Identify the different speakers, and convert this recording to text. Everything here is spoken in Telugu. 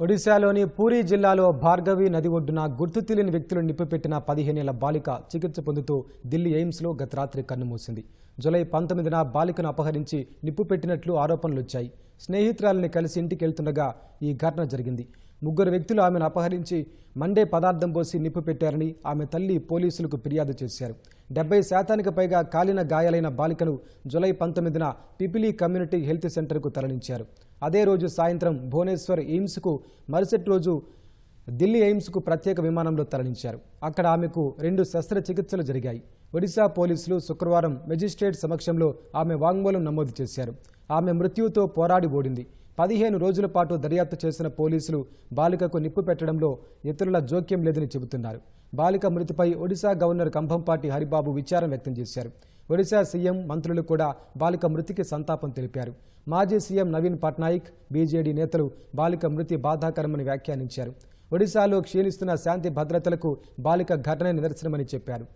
Speaker 1: ఒడిశాలోని పూరీ జిల్లాలో భార్గవి నది ఒడ్డున గుర్తు తెలియని వ్యక్తులు నిప్పిపెట్టిన పదిహేనేళ్ళ బాలిక చికిత్స పొందుతూ ఢిల్లీ ఎయిమ్స్లో గత రాత్రి కన్నుమూసింది. జులై పంతొమ్మిదిన బాలికను అపహరించి నిప్పు పెట్టినట్లు ఆరోపణలు వచ్చాయి. స్నేహితురాలిని కలిసి ఇంటికి వెళ్తుండగా ఈ ఘటన జరిగింది. ముగ్గురు వ్యక్తులు ఆమెను అపహరించి మండే పదార్థం పోసి నిప్పు పెట్టారని ఆమె తల్లి పోలీసులకు ఫిర్యాదు చేశారు. డెబ్బై శాతానికి పైగా కాలిన గాయాలైన బాలికను జులై పంతొమ్మిదిన పిపిలి కమ్యూనిటీ హెల్త్ సెంటర్కు తరలించారు. అదే రోజు సాయంత్రం భువనేశ్వర్ ఎయిమ్స్కు మరుసటి రోజు ఢిల్లీ ఎయిమ్స్కు ప్రత్యేక విమానంలో తరలించారు. అక్కడ ఆమెకు రెండు శస్త్రచికిత్సలు జరిగాయి. ఒడిశా పోలీసులు శుక్రవారం మెజిస్ట్రేట్ సమక్షంలో ఆమె వాంగ్మూలం నమోదు చేశారు. ఆమె మృత్యుతో పోరాడి ఓడింది. పదిహేను రోజుల పాటు దర్యాప్తు చేసిన పోలీసులు బాలికకు నిప్పు పెట్టడంలో ఇతరుల జోక్యం లేదని చెబుతున్నారు. బాలిక మృతిపై ఒడిశా గవర్నర్ కంభంపాటి హరిబాబు విచారం వ్యక్తం చేశారు. ఒడిశా సీఎం మంత్రులు కూడా బాలిక మృతికి సంతాపం తెలిపారు. మాజీ సీఎం నవీన్ పట్నాయక్ బీజేడీ నేతలు బాలిక మృతి బాధాకరమని వ్యాఖ్యానించారు. ఒడిశాలో క్షీణిస్తున్న శాంతి భద్రతలకు బాలిక ఘటన నిదర్శనమని చెప్పారు.